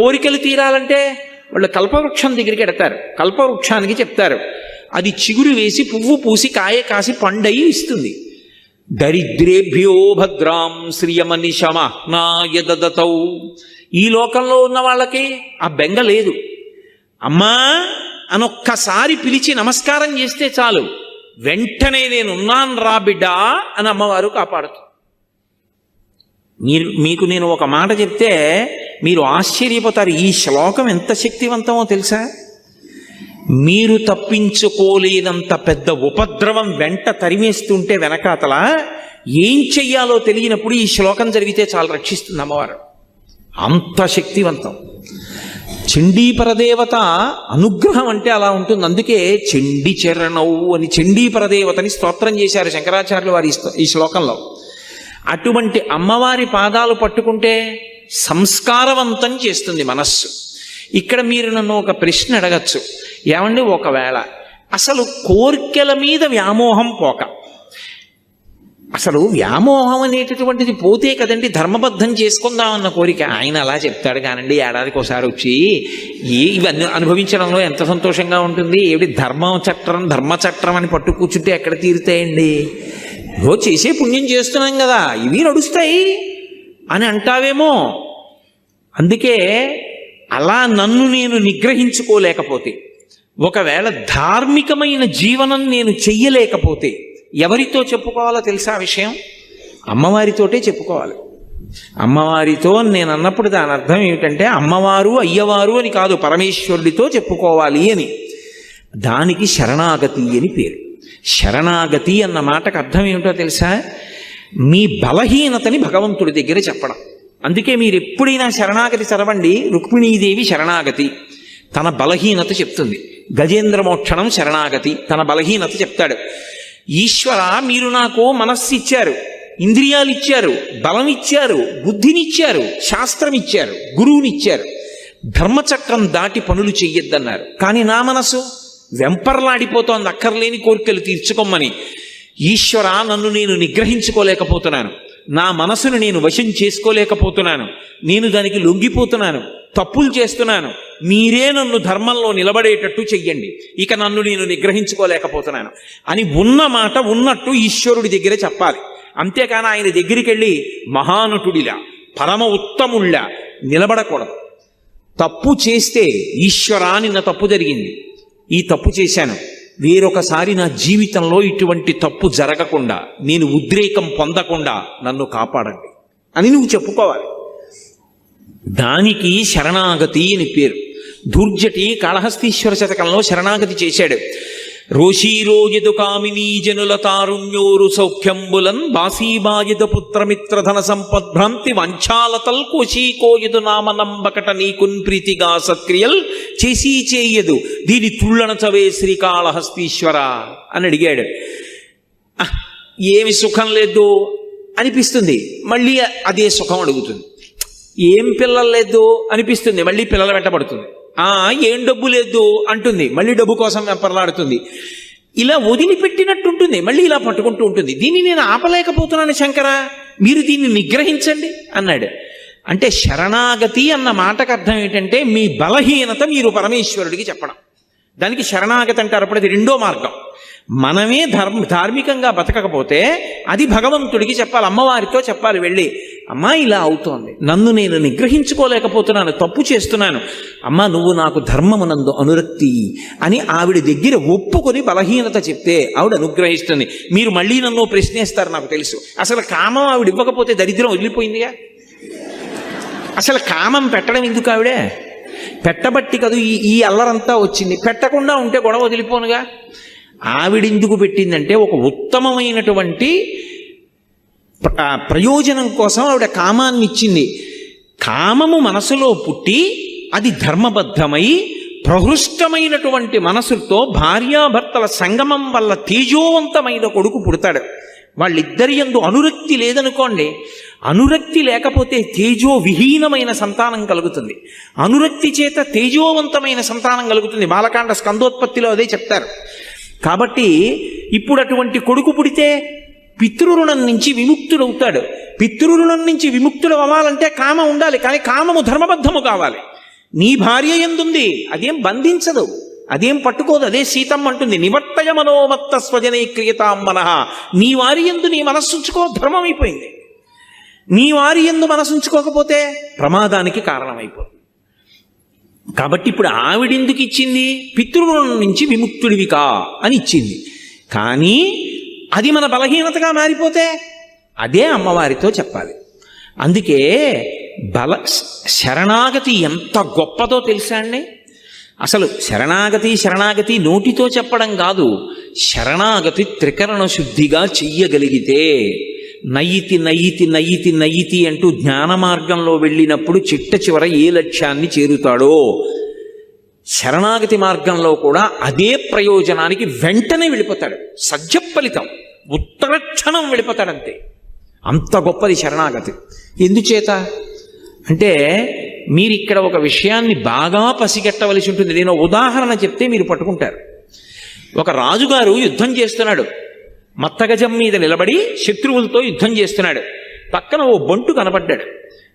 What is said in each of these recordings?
కోరికలు తీరాలంటే వాళ్ళు కల్పవృక్షం దగ్గరికి ఎడతారు. కల్పవృక్షానికి చెప్తారు. అది చిగురు వేసి పువ్వు పూసి కాయ కాసి పండయి ఇస్తుంది. దరిద్రేభ్యో భద్రాం శ్రియమని శమహ్నాయదతౌ ఈ లోకంలో ఉన్న వాళ్ళకి ఆ బెంగ లేదు. అమ్మా అనొక్కసారి పిలిచి నమస్కారం చేస్తే చాలు. వెంటనే నేను ఉన్నాను రా బిడ్డా అని అమ్మవారు కాపాడుతుంది. మీరు మీకు నేను ఒక మాట చెప్తే మీరు ఆశ్చర్యపోతారు ఈ శ్లోకం ఎంత శక్తివంతమో తెలుసా? మీరు తప్పించుకోలేనంత పెద్ద ఉపద్రవం వెంట తరిమేస్తుంటే వెనకాతల ఏం చెయ్యాలో తెలియనప్పుడు ఈ శ్లోకం జరిగితే చాలా రక్షిస్తుంది అమ్మవారు. అంత శక్తివంతం. చండీపరదేవత అనుగ్రహం అంటే అలా ఉంటుంది. అందుకే చండి చరణవు అని చండీపరదేవతని స్తోత్రం చేశారు శంకరాచార్యులు వారి ఈ ఈ శ్లోకంలో. అటువంటి అమ్మవారి పాదాలు పట్టుకుంటే సంస్కారవంతం చేస్తుంది మనస్సు. ఇక్కడ మీరు నన్ను ఒక ప్రశ్న అడగచ్చు. ఏమండి ఒకవేళ అసలు కోర్కెల మీద వ్యామోహం పోక. అసలు వ్యామోహం అనేటటువంటిది పోతే కదండి ధర్మబద్ధం చేసుకుందామన్న కోరిక. ఆయన అలా చెప్తాడు కానండి ఏడాదికి ఒకసారి వచ్చి ఏ ఇవన్నీ అనుభవించడంలో ఎంత సంతోషంగా ఉంటుంది? ఏమిటి ధర్మం చట్టం ధర్మ చట్టం అని పట్టు కూర్చుంటే ఎక్కడ తీరుతాయండి? ఏదో చేసే పుణ్యం చేస్తున్నాం కదా ఇవి నడుస్తాయి అని అంటావేమో. అందుకే అలా నన్ను నేను నిగ్రహించుకోలేకపోతే ఒకవేళ ధార్మికమైన జీవనం నేను చెయ్యలేకపోతే ఎవరితో చెప్పుకోవాలో తెలుసా విషయం? అమ్మవారితోటే చెప్పుకోవాలి. అమ్మవారితో నేను అన్నప్పుడు దాని అర్థం ఏమిటంటే అమ్మవారు అయ్యవారు అని కాదు పరమేశ్వరుడితో చెప్పుకోవాలి అని. దానికి శరణాగతి అని పేరు. శరణాగతి అన్న మాటకు అర్థం ఏమిటో తెలుసా? మీ బలహీనతని భగవంతుడి దగ్గర చెప్పడం. అందుకే మీరు ఎప్పుడైనా శరణాగతి చదవండి రుక్మిణీదేవి శరణాగతి. తన బలహీనత చెప్తుంది. గజేంద్ర మోక్షణం శరణాగతి తన బలహీనత చెప్తాడు. ఈశ్వర మీరు నాకు మనస్సు ఇచ్చారు ఇంద్రియాలు ఇచ్చారు బలం ఇచ్చారు బుద్ధినిచ్చారు శాస్త్రం ఇచ్చారు గురువునిచ్చారు. ధర్మచక్రం దాటి పనులు చెయ్యొద్దన్నారు. కానీ నా మనసు వెంపర్లాడిపోతోంది అక్కర్లేని కోరికలు తీర్చుకోమని. ఈశ్వర నన్ను నేను నిగ్రహించుకోలేకపోతున్నాను. నా మనసును నేను వశం చేసుకోలేకపోతున్నాను. నేను దానికి లొంగిపోతున్నాను తప్పులు చేస్తున్నాను. మీరే నన్ను ధర్మంలో నిలబడేటట్టు చెయ్యండి. ఇక నన్ను నేను నిగ్రహించుకోలేకపోతున్నాను. అని ఉన్న మాట ఉన్నట్టు ఈశ్వరుడి దగ్గర చెప్పాలి. అంతేకాని ఆయన దగ్గరికి వెళ్ళి మహానటుడిలా పరమ ఉత్తముళ్ళ నిలబడకూడదు. తప్పు చేస్తే ఈశ్వరా నిన్న తప్పు జరిగింది. ఈ తప్పు చేశాను. వేరొకసారి నా జీవితంలో ఇటువంటి తప్పు జరగకుండా నేను ఉద్రేకం పొందకుండా నన్ను కాపాడండి అని నువ్వు చెప్పుకోవాలి. దానికి శరణాగతి అని పేరు. దుర్జటి కాళహస్తీశ్వర శతకంలో శరణాగతి చేశాడు. రోషీరోయదు కామినీ జనుల తారుణ్యోరు సౌఖ్యంబులన్ బాసీబాయద పుత్రమిత్రధన సంపద్భ్రాంతి వంచాలతల్ నామ నామనంబకట నీకున్ ప్రీతిగా సత్క్రియల్ చేసి చేయదు దీని తుళ్ళన చవే శ్రీకాళహస్తీశ్వర అని అడిగాడు. "ఆహ్, ఏమి సుఖం లేదు అనిపిస్తుంది. మళ్ళీ అదే సుఖం అడుగుతుంది. ఏం పిల్లలు లేదు అనిపిస్తుంది. మళ్ళీ పిల్లల వెంటబడుతుంది ఏం డబ్బు లేదు అంటుంది. మళ్ళీ డబ్బు కోసం వెంపర్లాడుతుంది. ఇలా వదిలిపెట్టినట్టుంటుంది. మళ్ళీ ఇలా పట్టుకుంటూ ఉంటుంది. దీన్ని నేను ఆపలేకపోతున్నాను శంకర. మీరు దీన్ని నిగ్రహించండి అన్నాడు. అంటే శరణాగతి అన్న మాటకు అర్థం ఏంటంటే మీ బలహీనత మీరు పరమేశ్వరుడికి చెప్పడం. దానికి శరణాగతి అంటారు. అప్పుడు అది రెండో మార్గం. మనమే ధర్మ ధార్మికంగా బతకకపోతే అది భగవంతుడికి చెప్పాలి అమ్మవారితో చెప్పాలి వెళ్ళి. అమ్మా ఇలా అవుతోంది. నన్ను నేను నిగ్రహించుకోలేకపోతున్నాను తప్పు చేస్తున్నాను. అమ్మా నువ్వు నాకు ధర్మమునందు అనురక్తి అని ఆవిడ దగ్గర ఒప్పుకొని బలహీనత చెప్తే ఆవిడ అనుగ్రహిస్తుంది. మీరు మళ్ళీ నన్ను ప్రశ్నిస్తారు నాకు తెలుసు. అసలు కామం ఆవిడ ఇవ్వకపోతే దరిద్రం వదిలిపోయిందిగా? అసలు కామం పెట్టడం ఎందుకు ఆవిడే? పెట్టబట్టి కదూ ఈ ఈ అల్లరంతా వచ్చింది. పెట్టకుండా ఉంటే గొడవ వదిలిపోనుగా? ఆవిడెందుకు పెట్టిందంటే ఒక ఉత్తమమైనటువంటి ప్రయోజనం కోసం ఆవిడ కామాన్ని ఇచ్చింది. కామము మనసులో పుట్టి అది ధర్మబద్ధమై ప్రహృష్టమైనటువంటి మనసుతో భార్యాభర్తల సంగమం వల్ల తేజోవంతమైన కొడుకు పుడతాడు. వాళ్ళిద్దరి ఎందు అనురక్తి లేదనుకోండి అనురక్తి లేకపోతే తేజో విహీనమైన సంతానం కలుగుతుంది. అనురక్తి చేత తేజోవంతమైన సంతానం కలుగుతుంది. బాలకాండ స్కందోత్పత్తిలో అదే చెప్తారు. కాబట్టి ఇప్పుడు అటువంటి కొడుకు పుడితే పితృరుణం నుంచి విముక్తుడవుతాడు. పితృరుణం నుంచి విముక్తుడు అవ్వాలంటే కామ ఉండాలి కానీ కామము ధర్మబద్ధము కావాలి. నీ భార్య ఎందుంది? అదేం బంధించదు అదేం పట్టుకోదు అదే సీతమ్మ అంటుంది. నివర్తయ మనోమత్త స్వజనే క్రియతాం మనః. నీ వారి ఎందు నీ మనస్సుంచుకో ధర్మం అయిపోయింది నీ వారి ఎందు మనసుంచుకోకపోతే ప్రమాదానికి కారణమైపోతుంది. కాబట్టి ఇప్పుడు ఆవిడెందుకు ఇచ్చింది? పితృరుణం నుంచి విముక్తుడివికా అని ఇచ్చింది. కానీ అది మన బలహీనతగా మారిపోతే అదే అమ్మవారితో చెప్పాలి. అందుకే బల శరణాగతి ఎంత గొప్పదో తెలుసా అండి? అసలు శరణాగతి శరణాగతి నోటితో చెప్పడం కాదు శరణాగతి త్రికరణ శుద్ధిగా చెయ్యగలిగితే నయితి నయితి నయితి నయితి అంటూ జ్ఞాన మార్గంలో వెళ్ళినప్పుడు చిట్ట చివర ఏ లక్ష్యాన్ని చేరుతాడో శరణాగతి మార్గంలో కూడా అదే ప్రయోజనానికి వెంటనే వెళ్ళిపోతాడు. సజ్జ ఫలితం ఉత్తరక్షణం వెళ్ళిపోతాడంతే. అంత గొప్పది శరణాగతి. ఎందుచేత? అంటే మీరు ఇక్కడ ఒక విషయాన్ని బాగా పసిగట్టవలసి ఉంటుంది. నేను ఉదాహరణ చెప్తే మీరు పట్టుకుంటారు. ఒక రాజుగారు యుద్ధం చేస్తున్నాడు. మత్తగజం మీద నిలబడి శత్రువులతో యుద్ధం చేస్తున్నాడు. పక్కన ఓ బంటు కనపడ్డాడు.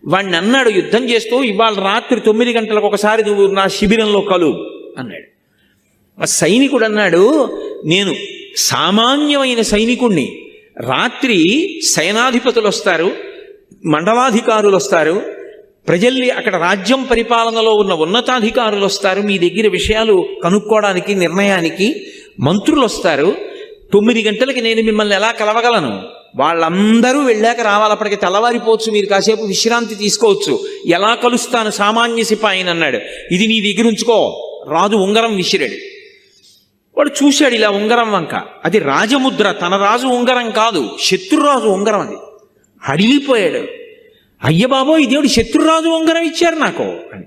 వాణ్ణి అన్నాడు యుద్ధం చేస్తూ ఇవాళ రాత్రి తొమ్మిది గంటలకు ఒకసారి నువ్వు నా శిబిరంలో కలు అన్నాడు. ఆ సైనికుడు అన్నాడు నేను సామాన్యమైన సైనికుణ్ణి. రాత్రి సైనాధిపతులు వస్తారు మండలాధికారులు వస్తారు ప్రజల్ని అక్కడ రాజ్యం పరిపాలనలో ఉన్న ఉన్నతాధికారులు వస్తారు మీ దగ్గర విషయాలు కనుక్కోవడానికి నిర్ణయానికి మంత్రులు వస్తారు తొమ్మిది గంటలకి నేను మిమ్మల్ని ఎలా కలవగలను? వాళ్ళందరూ వెళ్ళాక రావాలి. అప్పటికి తెల్లవారిపోవచ్చు మీరు కాసేపు విశ్రాంతి తీసుకోవచ్చు. ఎలా కలుస్తాను సామాన్య సిపాయిని అన్నాడు. ఇది నీ దగ్గర ఉంచుకో. రాజు ఉంగరం విసిరాడు. వాడు చూశాడు ఇలా ఉంగరం వంక. అది రాజముద్ర. తన రాజు ఉంగరం కాదు. శత్రురాజు ఉంగరం అది. అడిగిపోయాడు. అయ్య బాబో శత్రురాజు ఉంగరం ఇచ్చారు నాకు అని.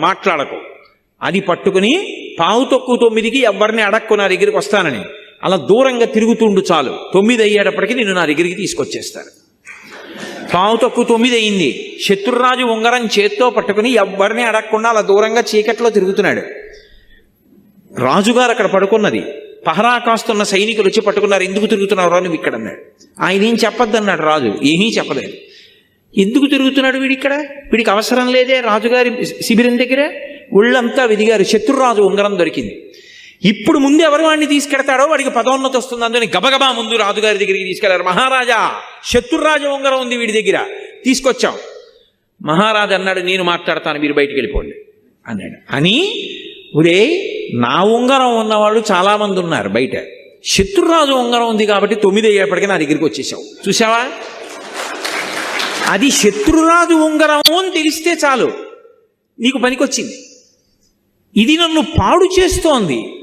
మాట్లాడకు. అది పట్టుకుని పావు తొక్కు తొమ్మిదికి ఎవరిని అడక్కు నా దగ్గరికి వస్తానని. అలా దూరంగా తిరుగుతుండు చాలు. తొమ్మిది అయ్యేటప్పటికి నిన్ను నా దగ్గరికి తీసుకొచ్చేస్తాను పావు తక్కువ తొమ్మిది అయింది శత్రురాజు ఉంగరం చేత్తో పట్టుకుని ఎవరిని అడగకుండా అలా దూరంగా చీకట్లో తిరుగుతున్నాడు. రాజుగారు అక్కడ పడుకున్నది. పహరా కాస్తున్న సైనికులు వచ్చి పట్టుకున్నారు. ఎందుకు తిరుగుతున్నారు నువ్వు ఇక్కడ అన్నాడు. ఆయన ఏం చెప్పొద్దన్నాడు రాజు. ఏమీ చెప్పలేదు. ఎందుకు తిరుగుతున్నాడు వీడిక్కడ ఇక్కడ? వీడికి అవసరం లేదే రాజుగారి శిబిరం దగ్గర? ఒళ్ళంతా వెదిగారు. శత్రురాజు ఉంగరం దొరికింది. ఇప్పుడు ముందు ఎవరు వాడిని తీసుకెడతాడో వాడికి పదోన్నతి వస్తుంది. అందుకని గబగబా ముందు రాజుగారి దగ్గరికి తీసుకెళ్ళారు. మహారాజా శత్రురాజు ఉంగరం ఉంది వీడి దగ్గర. తీసుకొచ్చాం. మహారాజు అన్నాడు నేను మాట్లాడతాను మీరు బయటికి వెళ్ళిపోండి. అన్నాడు. అని ఉరే నా ఉంగరం ఉన్నవాళ్ళు చాలామంది ఉన్నారు బయట. శత్రురాజు ఉంగరం ఉంది కాబట్టి తొమ్మిది అయ్యేపటికి నా దగ్గరికి వచ్చేసావు. చూసావా అది శత్రురాజు ఉంగరం అని తెలిస్తే చాలు. నీకు పనికొచ్చింది. ఇది నన్ను పాడు చేస్తోంది.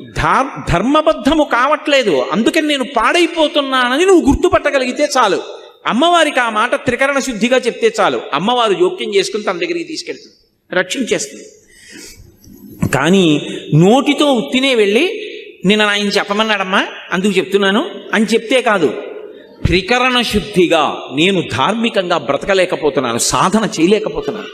ధర్మబద్ధము కావట్లేదు. అందుకని నేను పాడైపోతున్నానని నువ్వు గుర్తుపట్టగలిగితే చాలు. అమ్మవారికి ఆ మాట త్రికరణ శుద్ధిగా చెప్తే చాలు. అమ్మవారు జోక్యం చేసుకుని తన దగ్గరికి తీసుకెళ్తుంది. రక్షించేస్తుంది. కానీ నోటితో ఉత్తినే వెళ్ళి నేను ఆయన చెప్పమన్నాడమ్మా అందుకు చెప్తున్నాను అని చెప్తే కాదు. త్రికరణ శుద్ధిగా నేను ధార్మికంగా బ్రతకలేకపోతున్నాను సాధన చేయలేకపోతున్నాను.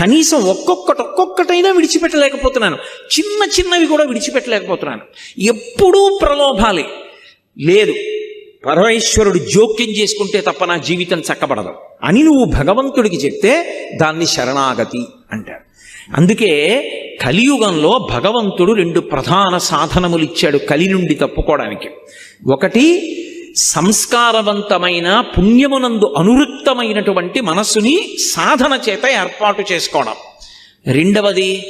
కనీసం ఒక్కొక్కటి ఒక్కొక్కటైనా విడిచిపెట్టలేకపోతున్నాను. చిన్న చిన్నవి కూడా విడిచిపెట్టలేకపోతున్నాను. ఎప్పుడూ ప్రలోభాలే. లేదు పరమేశ్వరుడు జోక్యం చేసుకుంటే తప్ప నా జీవితం చక్కబడదు. అని నువ్వు భగవంతుడికి చెప్తే దాన్ని శరణాగతి అంటాడు. అందుకే కలియుగంలో భగవంతుడు రెండు ప్రధాన సాధనములు ఇచ్చాడు కలి నుండి తప్పుకోవడానికి. ఒకటి సంస్కారవంతమైన పుణ్యమునందు అనురుక్తమైనటువంటి మనస్సుని సాధన చేత ఏర్పాటు చేసుకోవడం. రెండవది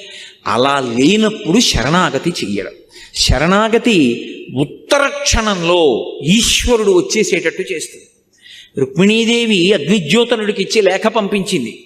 అలా లేనప్పుడు శరణాగతి చెయ్యడం. శరణాగతి ఉత్తర క్షణంలో ఈశ్వరుడు వచ్చేసేటట్టు చేస్తుంది. రుక్మిణీదేవి అగ్నిజ్యోతనుడికి ఇచ్చి లేఖ పంపించింది.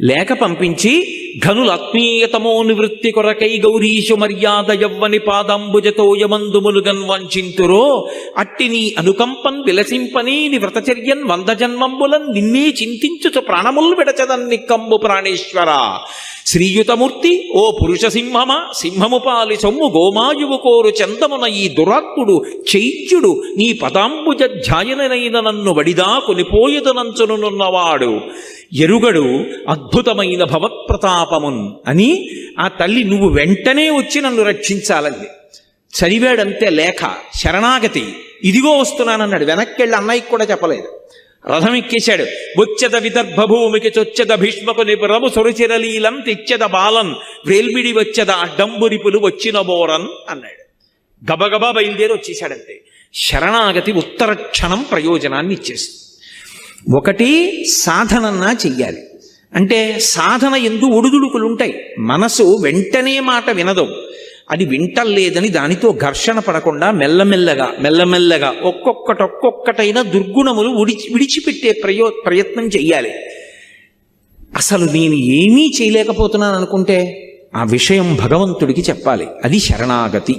లేఖ పంపించి ఘనుల ఆత్మీయతమో నివృత్తి కొరకై గౌరీషు మర్యాద యవ్వని పాదంబుజతో యమందుములుగన్ వంచింతురో అట్టి నీ అనుకంపన్ విలసింపని వ్రతచర్యన్ వంద జన్మంబులన్ నిన్నే చింతించుచు ప్రాణములు విడచదన్ నిక్కంబు ప్రాణేశ్వర. శ్రీయుతమూర్తి ఓ పురుష సింహమ సింహము పాలి సొమ్ము గోమాయువు కోరు చందమున ఈ దురాత్ముడు చైత్యుడు నీ పదాంబుజ ధ్యాయనైన నన్ను వడిదా కొనిపోయదనంచునున్నవాడు. ఎరుగడు అద్భుతమైన భవత్ప్రతాపమున్ అని ఆ తల్లి నువ్వు వెంటనే వచ్చి నన్ను రక్షించాలంది. చదివాడంతే లేఖ శరణాగతి. ఇదిగో వస్తున్నానన్నాడు. వెనక్కి వెళ్ళి అన్నయ్యకి కూడా చెప్పలేదు. రథం ఎక్కేశాడు. బొచ్చద విదర్భ భూమికి చొచ్చెద భీష్మకు నిపురము సొరుచిరలీలం తెచ్చెద బాలన్ వేల్మిడి వచ్చెద అడ్డంబురిపులు వచ్చిన బోరన్ అన్నాడు. గబగబా బయలుదేరి వచ్చేశాడంతే. శరణాగతి ఉత్తర క్షణం ప్రయోజనాన్ని ఇచ్చేస్తుంది ఒకటి సాధనన్నా చెయ్యాలి. అంటే సాధన ఎందు ఒడుదుడుకులు ఉంటాయి మనసు వెంటనే మాట వినదు. అది వింటలేదని దానితో ఘర్షణ పడకుండా మెల్లమెల్లగా మెల్లమెల్లగా ఒక్కొక్కటి ఒక్కొక్కటైన దుర్గుణములు విడిచి విడిచిపెట్టే ప్రయో ప్రయత్నం చెయ్యాలి. అసలు నేను ఏమీ చేయలేకపోతున్నాను అనుకుంటే ఆ విషయం భగవంతుడికి చెప్పాలి. అది శరణాగతి.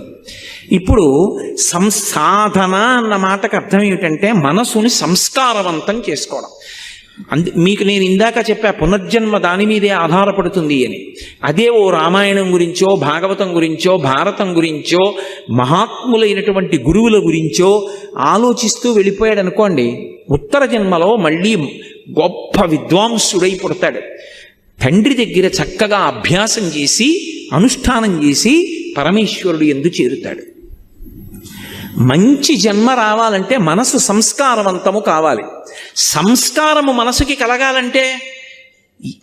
ఇప్పుడు సంసాధన అన్న మాటకు అర్థం ఏమిటంటే మనసుని సంస్కారవంతం చేసుకోవడం. అందు మీకు నేను ఇందాక చెప్పా పునర్జన్మ దాని మీదే ఆధారపడుతుంది అని. అదే ఓ రామాయణం గురించో భాగవతం గురించో భారతం గురించో మహాత్ములైనటువంటి గురువుల గురించో ఆలోచిస్తూ వెళ్ళిపోయాడు అనుకోండి ఉత్తర జన్మలో మళ్ళీ గొప్ప విద్వాంసుడై పుడతాడు. తండ్రి దగ్గర చక్కగా అభ్యాసం చేసి అనుష్ఠానం చేసి పరమేశ్వరుడు ఎందు చేరుతాడు. మంచి జన్మ రావాలంటే మనసు సంస్కారవంతము కావాలి. సంస్కారము మనసుకి కలగాలంటే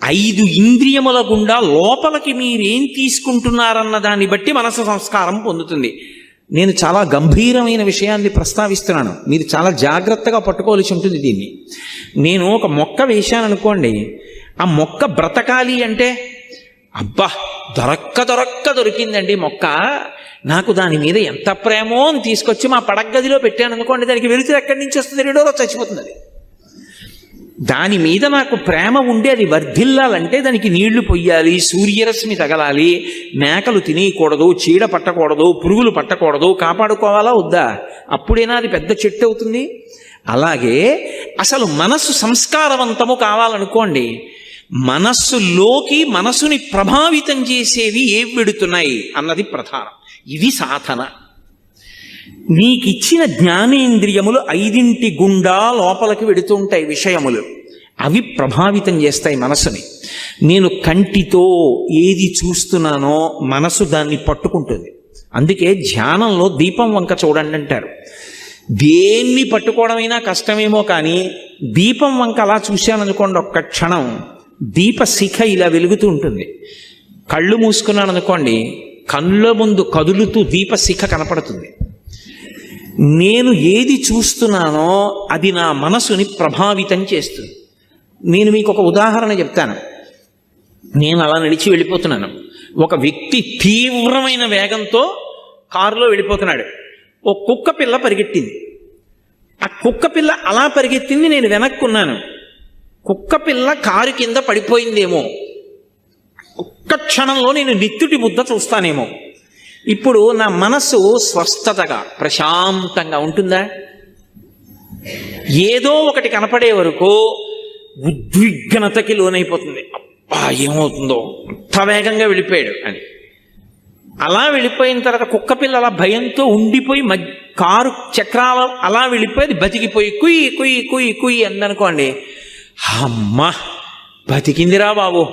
ఐదు ఇంద్రియముల గుండా లోపలికి మీరేం తీసుకుంటున్నారన్న దాన్ని బట్టి మనసు సంస్కారం పొందుతుంది. నేను చాలా గంభీరమైన విషయాన్ని ప్రస్తావిస్తున్నాను. మీరు చాలా జాగ్రత్తగా పట్టుకోవాల్సి ఉంటుంది దీన్ని. నేను ఒక మొక్క వేశాను అనుకోండి ఆ మొక్క బ్రతకాలి అంటే అబ్బా దొరక్క దొరక్క దొరికిందండి మొక్క. నాకు దాని మీద ఎంత ప్రేమో అని తీసుకొచ్చి మా పడగదిలో పెట్టాను అనుకోండి దానికి వెలుతురు ఎక్కడి నుంచి వస్తుంది రెండో రోజు చచ్చిపోతుంది అది. దాని మీద నాకు ప్రేమ ఉండి అది వర్ధిల్లాలంటే దానికి నీళ్ళు పొయ్యాలి సూర్యరశ్మి తగలాలి మేకలు తినేయకూడదు చీడ పట్టకూడదు పురుగులు పట్టకూడదు కాపాడుకోవాలా వద్దా? అప్పుడైనా అది పెద్ద చెట్టు అవుతుంది. అలాగే అసలు మనస్సు సంస్కారవంతము కావాలనుకోండి మనస్సులోకి మనసుని ప్రభావితం చేసేవి ఏవి వెడుతున్నాయి అన్నది ప్రధానం. ఇది సాధన. నీకిచ్చిన జ్ఞానేంద్రియములు ఐదింటి గుండా లోపలికి వెడుతుంటాయి విషయములు. అవి ప్రభావితం చేస్తాయి మనసుని. నేను కంటితో ఏది చూస్తున్నానో మనసు దాన్ని పట్టుకుంటుంది. అందుకే ధ్యానంలో దీపం వంక చూడండి అంటారు. దేన్ని పట్టుకోవడమైనా కష్టమేమో కానీ దీపం వంక అలా చూశాననుకోండి ఒక్క క్షణం దీపశిఖ ఇలా వెలుగుతూ ఉంటుంది. కళ్ళు మూసుకున్నాను అనుకోండి కళ్ళ ముందు కదులుతూ దీపశిఖ కనపడుతుంది. నేను ఏది చూస్తున్నానో అది నా మనసుని ప్రభావితం చేస్తుంది. నేను మీకు ఒక ఉదాహరణ చెప్తాను. నేను అలా నడిచి వెళ్ళిపోతున్నాను. ఒక వ్యక్తి తీవ్రమైన వేగంతో కారులో వెళ్ళిపోతున్నాడు. ఓ కుక్క పిల్ల పరిగెట్టింది ఆ కుక్క పిల్ల అలా పరిగెత్తింది నేను వెనక్కున్నాను. కుక్క పిల్ల కారు కింద పడిపోయిందేమో. ఒక్క క్షణంలో నేను నిత్తుటి ముద్ద చూస్తానేమో. ఇప్పుడు నా మనసు స్వస్థతగా ప్రశాంతంగా ఉంటుందా? ఏదో ఒకటి కనపడే వరకు ఉద్విగ్నతకి లోనైపోతుంది. అబ్బా ఏమవుతుందో? అంత వేగంగా వెళ్ళిపోయాడు అని. అలా వెళ్ళిపోయిన తర్వాత కుక్క పిల్ల అలా భయంతో ఉండిపోయి మ కారు చక్రాల అలా వెళ్ళిపోయి బతికిపోయి కుయ్యి కుయ్యి కుయ్యి కుయ్యి అందనుకోండి అమ్మా బతికిందిరా బాబు.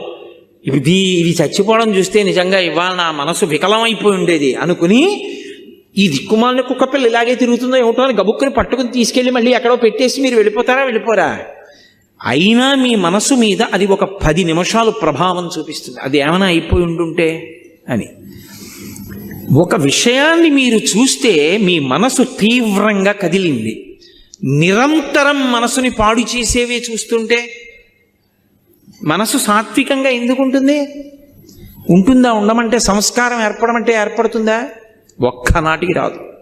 ఇది ఇది చచ్చిపోవడం చూస్తే నిజంగా ఇవాళ నా మనసు వికలమైపోయి ఉండేది అనుకుని ఈ దిక్కుమాలిన కుక్కపిల్ల ఇలాగే తిరుగుతుందో ఏమిటో అని గబుక్కుని పట్టుకుని తీసుకెళ్ళి మళ్ళీ ఎక్కడో పెట్టేసి మీరు వెళ్ళిపోతారా వెళ్ళిపోరా? అయినా మీ మనసు మీద అది ఒక పది నిమిషాలు ప్రభావం చూపిస్తుంది. అది ఏమైనా అయిపోయి ఉండుంటే అని. ఒక విషయాన్ని మీరు చూస్తే మీ మనసు తీవ్రంగా కదిలింది. నిరంతరం మనసుని పాడు చేసేవే చూస్తుంటే మనసు సాత్వికంగా ఎందుకు ఉంటుంది? ఉంటుందా? ఉండమంటే సంస్కారం ఏర్పడమంటే ఏర్పడుతుందా? ఒక్కనాటికి రాదు.